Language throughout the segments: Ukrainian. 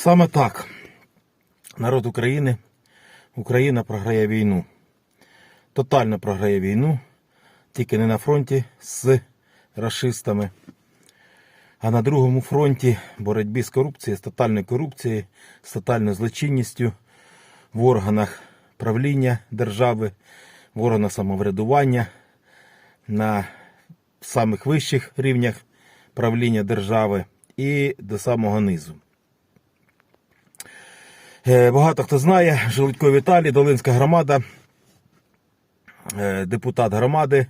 Саме так. Народ України, Україна програє війну. Тотально програє війну, тільки не на фронті з расистами, а на другому фронті боротьбі з корупцією, з тотальною корупцією, з тотальною злочинністю в органах правління держави, в органах самоврядування, на самих вищих рівнях правління держави і до самого низу. Е, Багато хто знає, Жилудько Віталій, Долинська громада, е, депутат громади,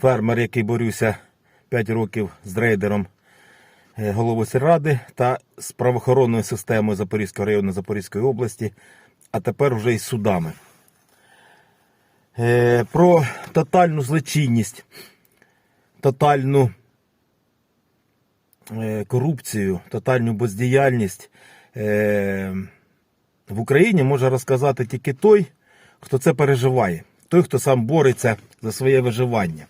фермер, який борюся 5 років з рейдером е, голови сільради та з правоохоронною системою Запорізького району Запорізької області, а тепер вже із судами. Про тотальну злочинність, тотальну корупцію, тотальну бездіяльність в Україні може розказати тільки той, хто це переживає, той, хто сам бореться за своє виживання.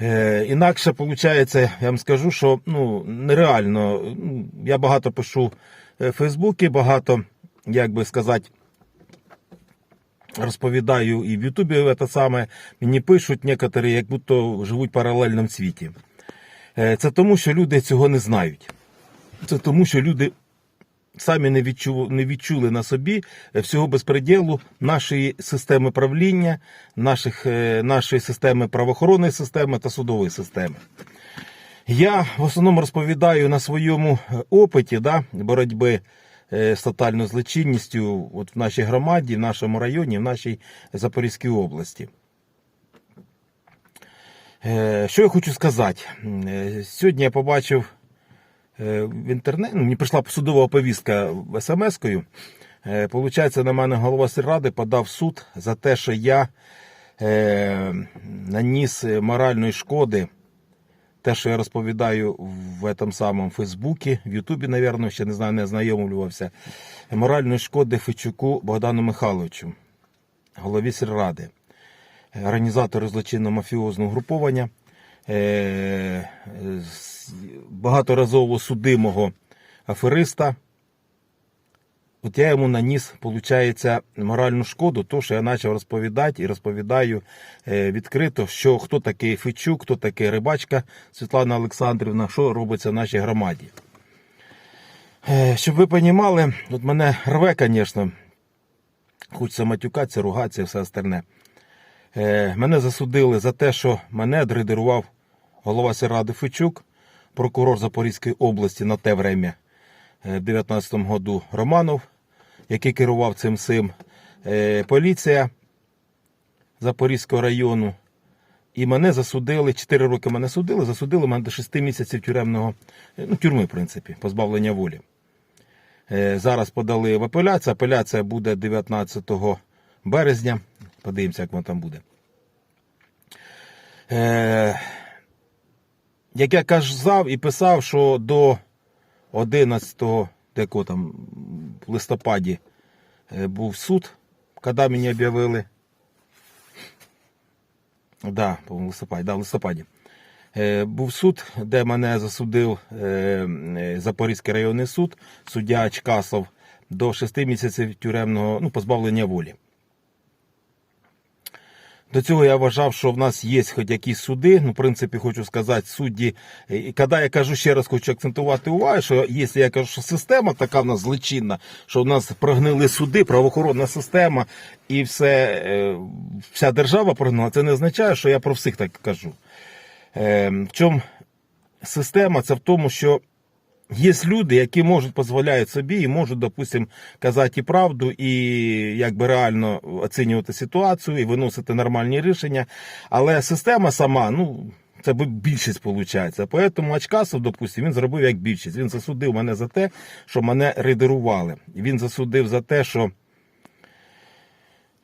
Е, інакше виходить, я вам скажу, що ну, нереально. Ну, Я багато пишу в Фейсбуці, багато, як би сказати, розповідаю і в Ютубі це саме. Мені пишуть некоторі, як будто живуть в паралельному світі. Е, Це тому, що люди цього не знають. Це тому, що люди самі не відчули, не відчули на собі всього безпреділу нашої системи правління, наших, е, нашої системи правоохоронної системи та судової системи. Я в основному розповідаю на своєму е, опиті да, боротьби е, з тотальною злочинністю от в нашій громаді, в нашому районі, в нашій Запорізькій області. Е, Що я хочу сказати? Е, Сьогодні я побачив е, в інтернеті, ну, мені прийшла судова повістка смс-кою. Е, Получається, на мене голова сільради подав суд за те, що я е, наніс моральної шкоди. Те, що я розповідаю в этом самому Фейсбуці, в Ютубі, напевно, ще не знаю, не ознайомлювався. Моральної шкоди Фечуку Богдану Михайловичу, голові сільради, організатору злочинно-мафіозного груповання, е, з- багаторазово судимого афериста. От я йому наніс, виходить, моральну шкоду, то, що я почав розповідати і розповідаю е, відкрито, що хто такий Фечук, хто такий рибачка Світлана Олександрівна, що робиться в нашій громаді. Е, Щоб ви розуміли, от мене рве, звісно, хочеться матюкатися, ругатися і все остальне. Е, Мене засудили за те, що мене дридерував голова сільради Фечук, прокурор Запорізької області на те время, е, в 19-му году Романов, який керував цим сим, е, поліція Запорізького району. І мене засудили, 4 роки мене судили, засудили мене до 6 місяців тюремного, е, ну, тюрми, в принципі, позбавлення волі. Е, Зараз подали в апеляцію. Апеляція буде 19 березня. Подивимося, як воно там буде. Як я казав і писав, що до 11 деко там, в листопаді е, був суд, коли мені об'явили. Да, в листопаді, да, в листопаді. Е, Був суд, де мене засудив е, Запорізький районний суд, суддя Чкасов, до 6 місяців тюремного ну, позбавлення волі. До цього я вважав, що в нас є хоч якісь суди. Ну, в принципі, хочу сказати, судді. І коли я кажу ще раз, хочу акцентувати увагу, що якщо я кажу, що система така в нас злочинна, що в нас прогнили суди, правоохоронна система і все, е, вся держава прогнила, це не означає, що я про всіх так кажу. Е, В чому система? Це в тому, що Є люди, які можуть дозволяють собі і можуть, допустим, казати і правду, і якби реально оцінювати ситуацію і виносити нормальні рішення. Але система сама, ну. Це більшість виходить. Поэтому Ачкасов, допустим, він зробив як більшість. Він засудив мене за те, що мене рейдерували. Він засудив за те, що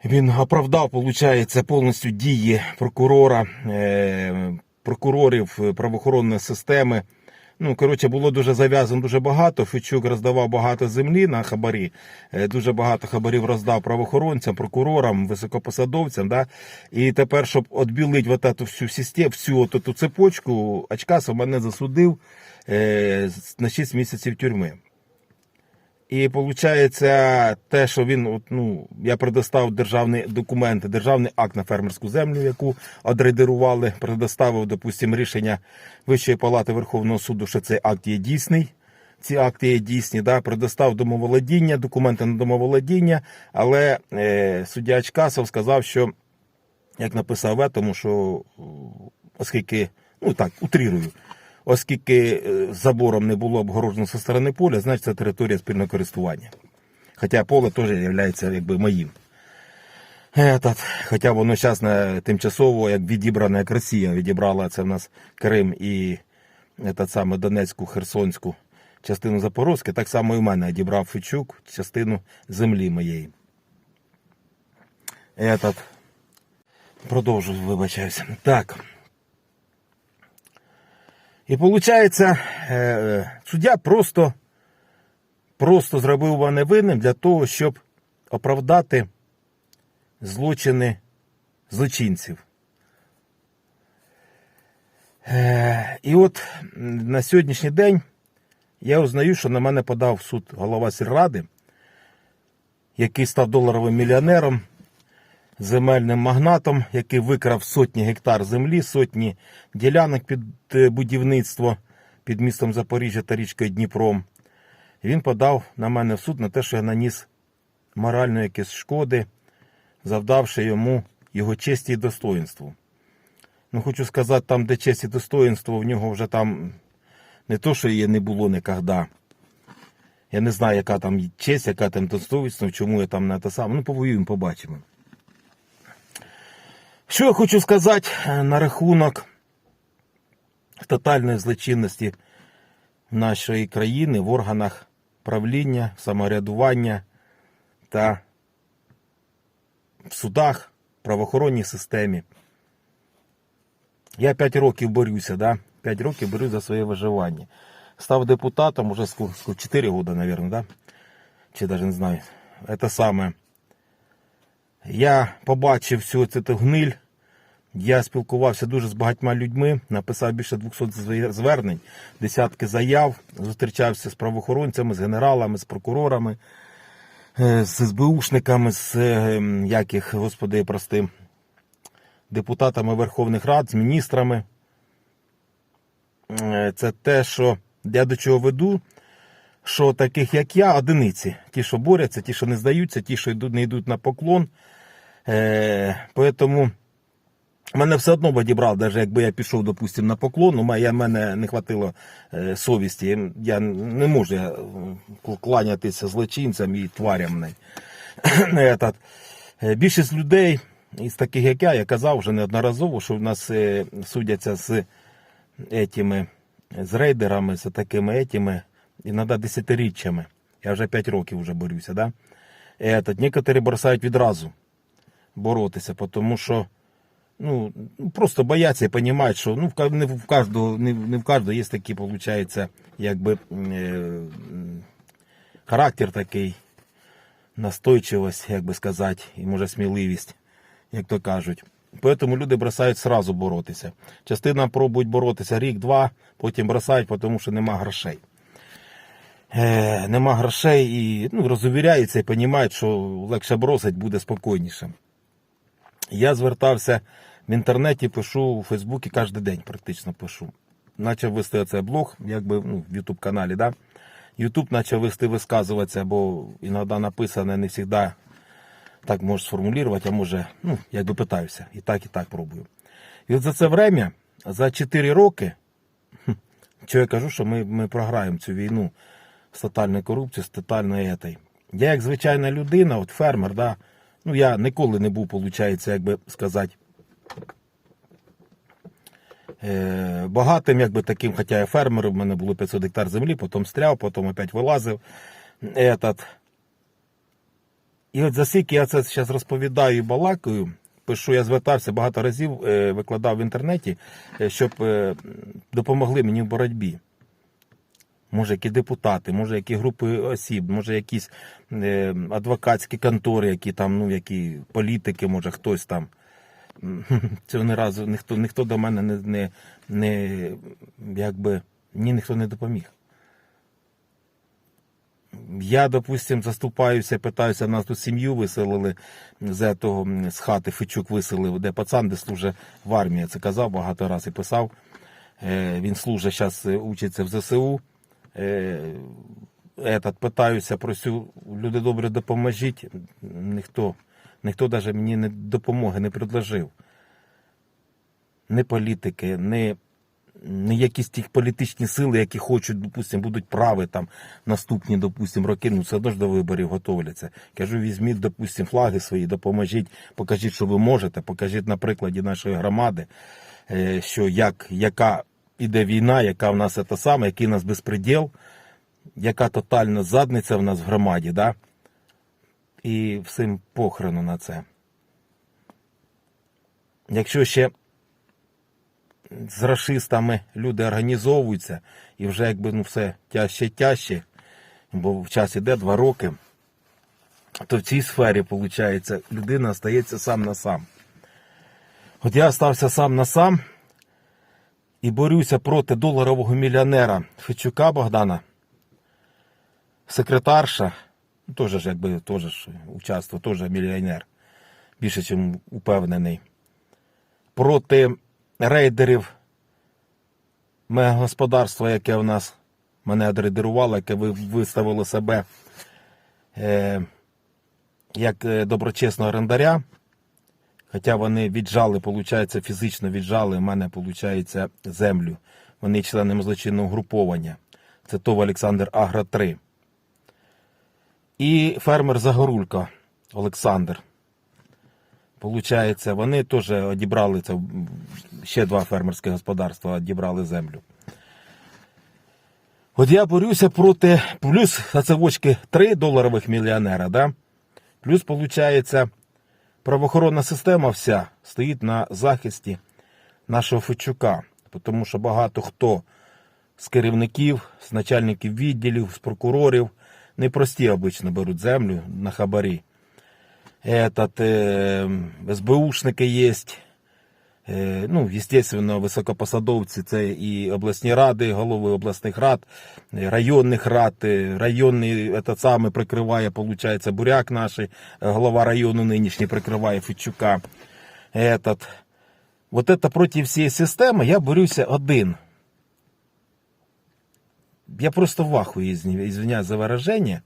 він оправдав, виходить, повністю дії прокурора, е, прокурорів правоохоронної системи. Ну, коротше, було дуже зав'язано дуже багато. Фічук роздавав багато землі на хабарі. Е, Дуже багато хабарів роздав правоохоронцям, прокурорам, високопосадовцям. Да? І тепер, щоб відбілити вот всю систему, всю от цепочку, Ачкасов мене засудив е, на 6 місяців тюрми. І виходить, те, що він, от, ну, я предостав державні документи, державний акт на фермерську землю, яку одрейдерували, предоставив, допустимо, рішення Вищої палати Верховного суду, що цей акт є дійсний. Ці акти є дійсні, да, предостав домоволодіння, документи на домоволодіння, але е, суддя Чкасов сказав, що як написав тому, що оскільки, ну так, утрірую, оскільки е, забором не було обгороджено зі сторони поля, значить це територія спільного користування. Хоча поле теж є якби моїм. Этот, хоча воно зараз на тимчасово як відібране, як Росія відібрала це в нас Крим і этот саме Донецьку, Херсонську частину Запорозьке, так само і в мене відібрав Фічук частину землі моєї. Этот, продовжую, вибачаюся. Так. І виходить, суддя просто, просто зробив мене винним для того, щоб оправдати злочини злочинців. Е, І от на сьогоднішній день я узнаю, що на мене подав суд голова сільради, який став доларовим мільйонером, земельним магнатом, який викрав сотні гектар землі, сотні ділянок під е, будівництво під містом Запоріжжя та річкою Дніпром. Він подав на мене в суд на те, що я наніс моральну якісь шкоди, завдавши йому його честі і достоїнству. Ну, хочу сказати, там, де честь і достоїнство, в нього вже там не то, що її не було ніколи. Я не знаю, яка там честь, яка там достоїнство, чому я там на те саме. Ну, повоюємо, побачимо. Що я хочу сказати е, на рахунок тотальної злочинності нашої країни в органах правління, самоврядування та в судах, правоохоронній системі. Я 5 років борюся, да? 5 років борюсь за своє виживання. Став депутатом уже сколько, сколько, 4 года, наверное, да? Чи даже не знаю. Это саме. Я побачив всю цю гниль. Я спілкувався дуже з багатьма людьми, написав більше 200 звернень, десятки заяв, зустрічався з правоохоронцями, з генералами, з прокурорами, е, з СБУшниками, з е, яких, господи, прости, депутатами Верховних Рад, з міністрами. Е, Це те, що я до чого веду, що таких, як я, одиниці. Ті, що борються, ті, що не здаються, ті, що не йдуть на поклон. Поэтому мене все одно б одібрав, навіть якби я пішов, допустим, на поклон, у мене, не хватило е, совісті. Я не можу е, кланятися злочинцям і тварям. Е, Більшість людей із таких, як я, я казав вже неодноразово, що в нас судяться з етими, з рейдерами, з такими етими, іноді десятиріччями. Я вже 5 років вже борюся, да? Некоторі бросають відразу боротися, тому що ну, просто бояться і розуміють, що ну, не в кожного, не, не в кожного є такий, виходить, якби е, характер такий, настойчивость, як би сказати, і може сміливість, як то кажуть. Тому люди бросають сразу боротися. Частина пробують боротися рік-два, потім бросають, тому що нема грошей. Е, нема грошей і ну, розувіряються і розуміють, що легше бросить буде спокійніше. Я звертався в інтернеті, пишу у Фейсбуці кожен день практично пишу. Почав вести цей блог, якби ну, в Ютуб каналі, да? Ютуб почав вести висказуватися, бо іноді написане не завжди так можу сформулювати, а може, ну, якби питаюся. І так, і так пробую. І от за це время, за 4 роки, що я кажу, що ми, ми програємо цю війну з тотальною корупцією, з тотальною етой. Я як звичайна людина, от фермер, да, ну я ніколи не був, виходить, як би сказати, багатим, якби таким, хоча я фермер, в мене було 500 гектар землі, потім стряв, потім опять вилазив. Этот. І от за скільки я це зараз розповідаю і балакаю, пишу, я звертався багато разів, е, викладав в інтернеті, е, щоб е, допомогли мені в боротьбі. Може, які депутати, може, які групи осіб, може, якісь е, адвокатські контори, які там, ну, які політики, може, хтось там. Цього не разу ніхто, ніхто до мене не, не, не якби, ні, ніхто не допоміг. Я, допустим, заступаюся, питаюся, нас тут сім'ю виселили з того, з хати, Фичук виселив, де пацан, де служить в армії. Це казав багато разів і писав. Е, Він служить зараз, учиться в ЗСУ. Е, Этот, питаюся, просю, люди добре допоможіть. Ніхто, ніхто навіть мені не допомоги не предложив. Ні політики, ні, ні якісь тих політичні сили, які хочуть, допустим, будуть прави там наступні, допустим, роки, ну все одно ж до виборів готовляться. Кажу, візьміть, допустим, флаги свої, допоможіть, покажіть, що ви можете, покажіть на прикладі нашої громади, е, що як, яка іде війна, яка в нас це саме, який у нас безпреділ, яка тотальна задниця в нас в громаді, да? І всім похрену на це. Якщо ще з расистами люди організовуються і вже якби ну все тяжче тяжче, бо в час іде два роки, то в цій сфері, виходить, людина остається сам на сам. От я остався сам на сам і борюся проти доларового мільйонера Федчука Богдана, секретарша, ну, теж ж якби теж ж участвує, теж мільйонер, більше, ніж упевнений, проти рейдерів господарства, яке в нас мене адрейдерувало, яке виставило себе е, як е, доброчесного орендаря. Хоча вони віджали, виходить, фізично віджали в мене, виходить, землю. Вони членами злочинного груповання. Це ТОВ Олександр Агро 3. І фермер Загорулько Олександр. Получається, вони теж одібрали це. Ще два фермерські господарства одібрали землю. От я борюся проти плюс це очки 3 доларових мільйонера, да? Плюс, виходить, правоохоронна система вся стоїть на захисті нашого Федчука. Тому що багато хто з керівників, з начальників відділів, з прокурорів непрості обично беруть землю на хабарі. Этот, э, СБУшники є. Е, ну, естественно, високопосадовці це і обласні ради, голови обласних рад, е, районних рад, е, районний этот саме прикриває, виходить, буряк наш, е, голова району нинішній прикриває Федчука. Этот. Вот это проти всієї системи я борюся один. Я просто в ахуї, извиняюсь за вираження.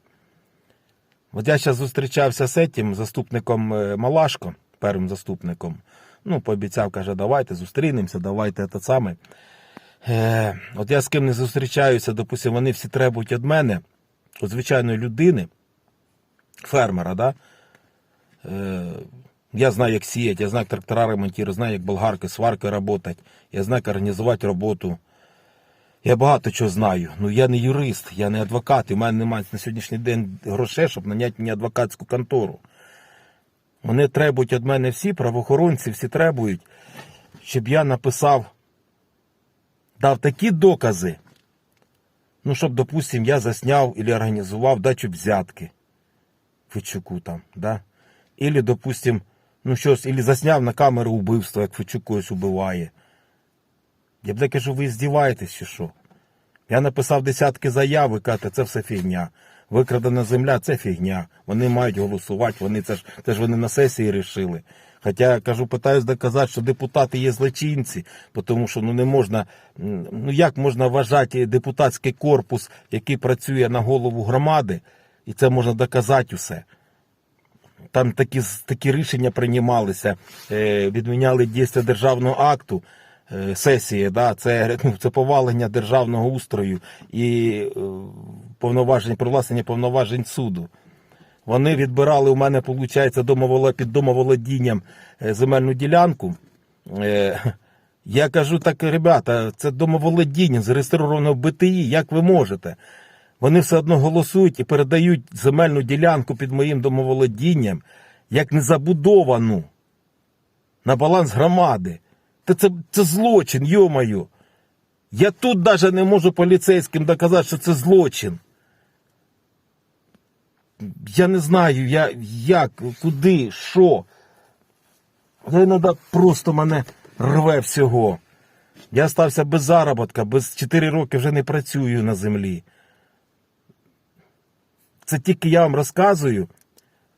От я зараз зустрічався з этим заступником е, Малашко, першим заступником. Ну, пообіцяв, каже, давайте зустрінемося, давайте те саме. Е, от я з ким не зустрічаюся, допустим, вони всі требують від мене, от звичайної людини, фермера, да? Е, я знаю, як сіяти, я знаю, як трактора ремонтувати, знаю, як болгарки, сварки працювати, я знаю, як організувати роботу. Я багато чого знаю. Ну я не юрист, я не адвокат, і в мене немає на сьогоднішній день грошей, щоб наняти мені адвокатську контору. Вони требують від мене всі, правоохоронці, всі требують, щоб я написав, дав такі докази, ну, щоб, допустим, я засняв або організував дачу взятки Федчуку там, да? Или, допустим, ну щось, или засняв на камеру вбивство, як Федчук когось убиває. Я б так кажу, ви здіваєтесь чи що? Я написав десятки заяв, ви кажете, це все фігня. Викрадена земля це фігня. Вони мають голосувати, вони це ж це ж вони на сесії рішили. Хоча я кажу, питаюсь доказати, що депутати є злочинці, тому що ну не можна, ну як можна вважати депутатський корпус, який працює на голову громади, і це можна доказати усе. Там такі, такі рішення приймалися, е, відміняли дійство державного акту сесії, да, це, ну, це повалення державного устрою і е, повноважень, привласнення повноважень суду. Вони відбирали у мене, виходить, домоволо, під домоволодінням е, земельну ділянку. Е, Я кажу так, ребята, це домоволодіння зареєстровано в БТІ, як ви можете? Вони все одно голосують і передають земельну ділянку під моїм домоволодінням як незабудовану на баланс громади. Та це, це злочин, йомаю. Я тут навіть не можу поліцейським доказати, що це злочин. Я не знаю, я, як, куди, що. Я іноді просто мене рве всього. Я стався без заробітка, без 4 роки вже не працюю на землі. Це тільки я вам розказую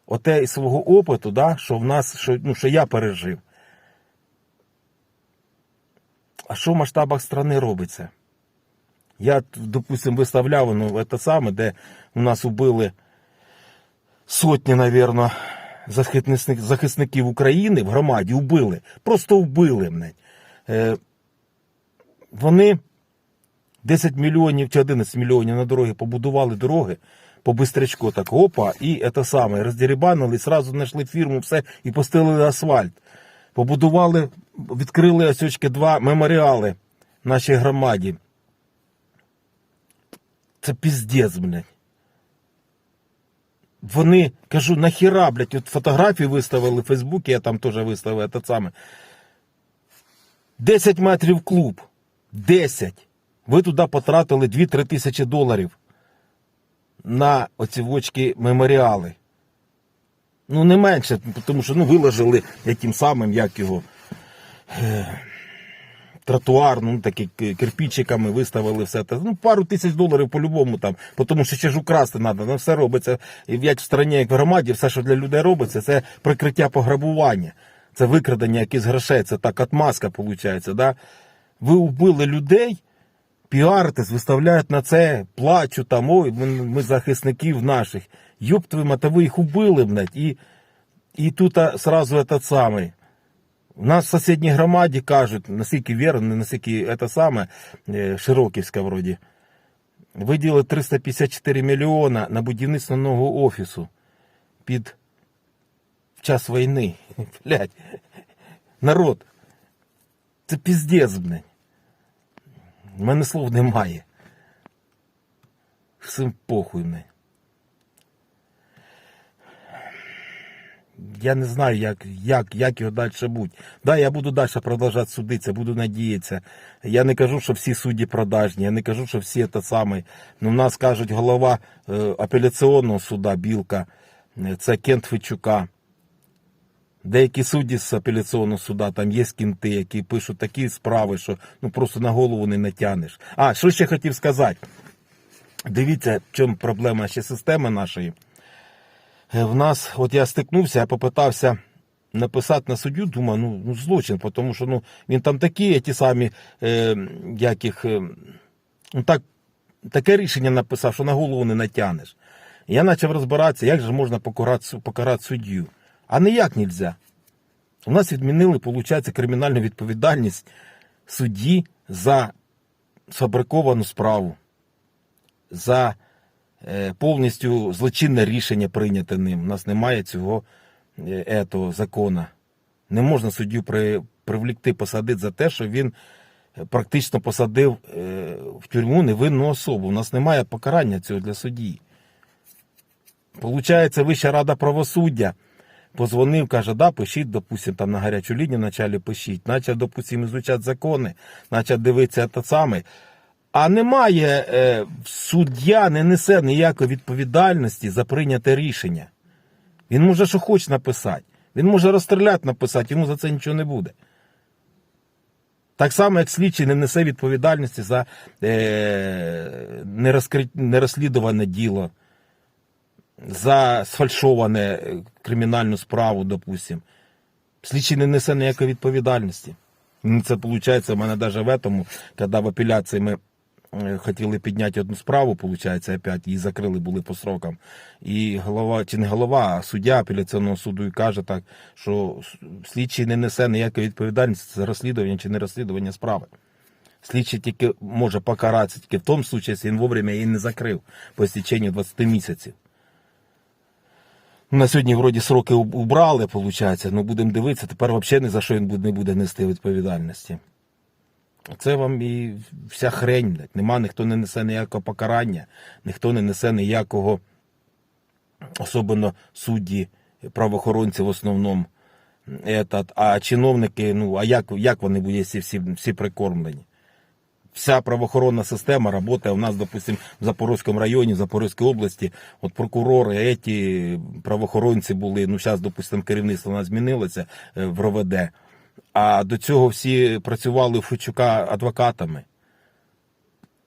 оте із свого опиту, да, що в нас, що, ну, що я пережив. А що в масштабах страни робиться? Я, допустим, виставляв ну, це саме, де у нас убили сотні, навірно, захисник- захисників України в громаді убили. Просто вбили мене. Вони 10 мільйонів чи 11 мільйонів на дороги побудували дороги по бистрячку, так опа, і це саме, роздерибанили, сразу знайшли фірму, все, і постелили асфальт. Побудували, відкрили осьочки два меморіали нашій громаді. Це піздець, блядь. Вони, кажу, нахіра, блядь, от фотографії виставили в Фейсбуці, я там теж виставив це саме. 10 метрів клуб. 10. Ви туди потратили 2-3 тисячі доларів на оці очки меморіали. Ну, не менше, тому що ну, виложили яким самим, як його. е, Тротуар, ну такі кирпичиками виставили все це. Ну, пару тисяч доларів по-любому там, тому що ще ж украсти треба. Ну, все робиться. І як в страні, як в громаді, все, що для людей робиться, це прикриття пограбування. Це викрадення якихось грошей, це так отмазка, виходить. Да? Ви вбили людей, піаритесь, виставляють на це, плачуть там, ой, ми, ми захисників наших. Йоп твою мать, та ви їх убили, блядь, і, і тут а, сразу этот самий. У нас в сусідній громаді кажуть, наскільки вірно, наскільки це саме, е, Широківська вроді, виділили 354 мільйона на будівництво нового офісу під в час війни. Блядь. Народ. Це піздець, блядь. У мене слов немає. Всім похуй, блядь. Я не знаю, як, як, як його далі бути. Да, я буду далі продовжувати судитися, буду надіятися. Я не кажу, що всі судді продажні, я не кажу, що всі це саме. Ну, в нас кажуть, голова е, апеляційного суда Білка, е, це Кент Федчука. Деякі судді з апеляційного суда, там є кінти, які пишуть такі справи, що ну просто на голову не натягнеш. А, що ще хотів сказати? Дивіться, в чому проблема ще системи нашої. Е, В нас, от я стикнувся, я попитався написати на суддю, думаю, ну, ну злочин, тому що ну, він там такі, ті самі, е, яких, е, ну так, таке рішення написав, що на голову не натягнеш. Я почав розбиратися, як же можна покарати, покарати суддю. А ніяк нельзя. У нас відмінили, виходить, кримінальну відповідальність судді за сфабриковану справу, за повністю злочинне рішення прийняте ним. У нас немає цього е, етого закона. Не можна суддю при, привлекти, посадити за те, що він е, практично посадив е, в тюрму невинну особу. У нас немає покарання цього для судді. Получається, Вища рада правосуддя позвонив, каже, да, пишіть, допустим, там на гарячу лінію вначалі пишіть, почав, допустим, ізучати закони, почав дивитися те саме. А немає, е, суддя не несе ніякої відповідальності за прийняте рішення. Він може, що хоче написати. Він може розстріляти написати, йому за це нічого не буде. Так само, як слідчий не несе відповідальності за е, нерозкри... нерозслідуване діло, за сфальшоване е, кримінальну справу, допустим. Слідчий не несе ніякої відповідальності. Ну, Це виходить, у мене навіть в этому, коли в апеляції ми хотіли підняти одну справу, виходить, опять, її закрили були по срокам. І голова, чи не голова, а суддя апеляційного суду і каже так, що слідчий не несе ніякої відповідальності за розслідування чи не розслідування справи. Слідчий тільки може покаратися тільки в тому випадку, якщо він вовремя її не закрив по стіченню 20 місяців. На сьогодні вроді сроки убрали, виходить, ну будемо дивитися, тепер взагалі ні за що він не буде нести відповідальності. Це вам і вся хрень. блядь. Нема, ніхто не несе ніякого покарання, ніхто не несе ніякого, особливо судді, правоохоронці в основному. Этот, а чиновники, ну а як, як вони будуть, якщо всі, всі прикормлені? вся правоохоронна система работает. У нас, допустим, в Запорозькому районі, в Запорізькій області, от прокурори, эти правоохоронці були, ну зараз, допустим, керівництво у нас змінилося е, в РОВД. А до цього всі працювали у Фучука адвокатами.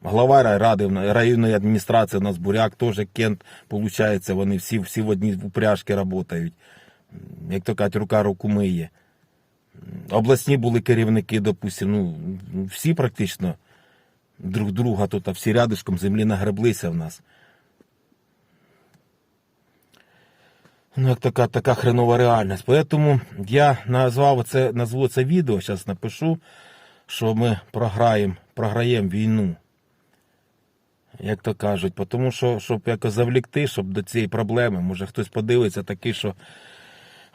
Голова райради, районної адміністрації у нас буряк, теж кент, виходить, вони всі, всі в одній упряжці працюють. Як то кажуть, рука руку миє. Обласні були керівники, допустимо, ну, всі практично друг друга тут, а всі рядишком землі нагреблися в нас. Ну, як така, така хренова реальність. Поэтому я назвав це, назву це відео, зараз напишу, що ми програємо, програємо війну. Як то кажуть, тому що, щоб якось завлікти, щоб до цієї проблеми, може хтось подивиться такий, що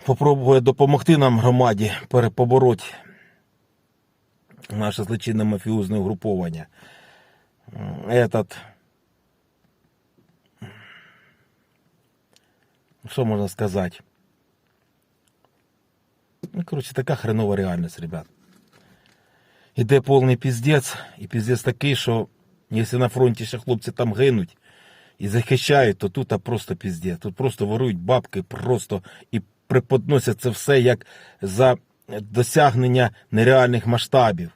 попробує допомогти нам громаді пере- побороть наше злочинне мафіозне угруповання. Этот... Що можна сказати? Ну, коротше, така хренова реальність, ребят. Іде повний піздець, і піздець такий, що якщо на фронті ще хлопці там гинуть і захищають, то тут просто піздець. Тут просто ворують бабки, просто і преподносять це все як за досягнення нереальних масштабів.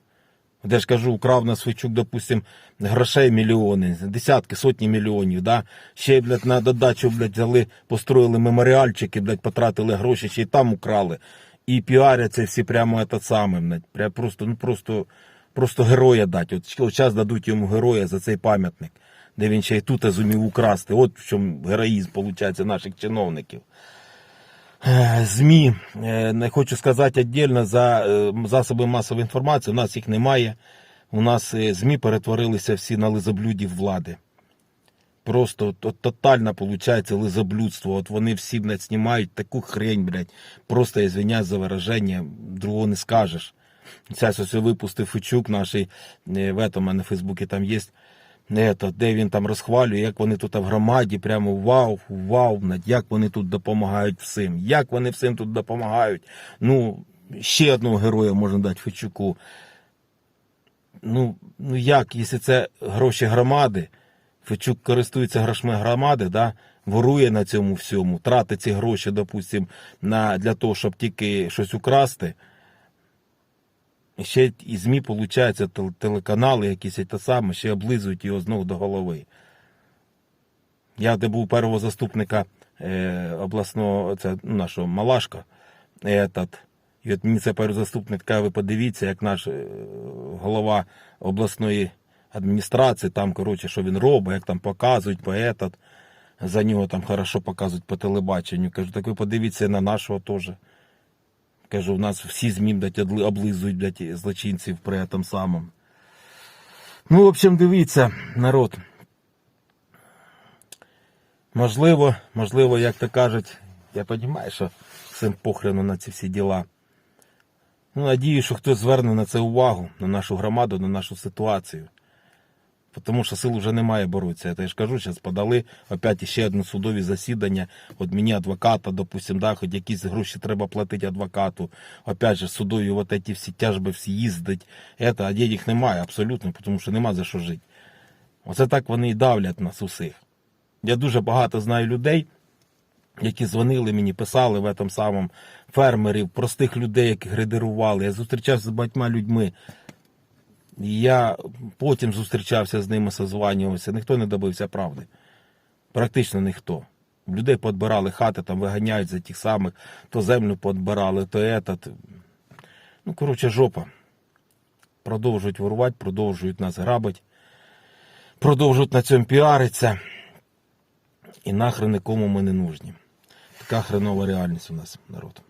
Я ж кажу, украв на Свичук, допустим, грошей мільйони, десятки, сотні мільйонів, да? Ще, блядь, на додачу, блядь, взяли, построїли меморіальчики, блядь, потратили гроші, ще й там украли. І піаряться всі прямо це саме, блядь, прям просто, ну просто, просто героя дати. От, от зараз дадуть йому героя за цей пам'ятник, де він ще й тут зумів украсти. От в чому героїзм, виходить, наших чиновників. Е, ЗМІ, е, не хочу сказати віддільно за е, засоби масової інформації, у нас їх немає. У нас ЗМІ перетворилися всі на лизоблюдів влади. Просто то- тотально виходить лизоблюдство. От вони всі, блядь, знімають таку хрень, блядь. Просто, я звиняюсь за вираження, другого не скажеш. Зараз ось випустив Фичук наш, е, в этом, мене в Фейсбуці там є, Ето, де він там розхвалює, як вони тут в громаді, прямо вау, вау, як вони тут допомагають всім, як вони всім тут допомагають. Ну, ще одного героя можна дати Фечуку. Ну, ну як, якщо це гроші громади, Фечук користується грошми громади, да, ворує на цьому всьому, тратить ці гроші, допустим, на, для того, щоб тільки щось украсти. Ще і ЗМІ, виходить, телеканали якісь і саме, ще облизують його знову до голови. Я де був першого заступника е, обласного це, ну, нашого Малашка, этот, і от мені це перший заступник каже, ви подивіться, як наш е, голова обласної адміністрації, там, коротше, що він робить, як там показують, по этот, за нього там хорошо показують по телебаченню. Кажу, так ви подивіться на нашого теж. Кажу, у нас всі ЗМІ, блядь, облизують, блядь, злочинців при этом самому. Ну, в общем, дивіться, народ. Можливо, можливо, як то кажуть, я розумію, що всім похрену на ці всі діла. Ну, надію, що хтось зверне на це увагу, на нашу громаду, на нашу ситуацію. Тому що сил вже немає боротися. Я ж кажу, зараз подали опять ще одне судові засідання. От мені адвоката, допустим, да, хоч якісь гроші треба платити адвокату. Опять же, судові вот эти всі тяжби всі їздить. Это, а денег немає абсолютно, тому що нема за що жити. Оце так вони і давлять нас усіх. Я дуже багато знаю людей, які дзвонили мені, писали в этом самому фермерів, простих людей, яких грейдерували. Я зустрічався з багатьма людьми. Я потім зустрічався з ними, созванювався. Ніхто не добився правди. Практично ніхто. Людей подбирали хати, там виганяють за тих самих, то землю подбирали, то етат. Ну, коротше, жопа. Продовжують ворувати, продовжують нас грабити, продовжують на цьому піаритися. І нахрен нікому ми не нужні. Така хренова реальність у нас, народ.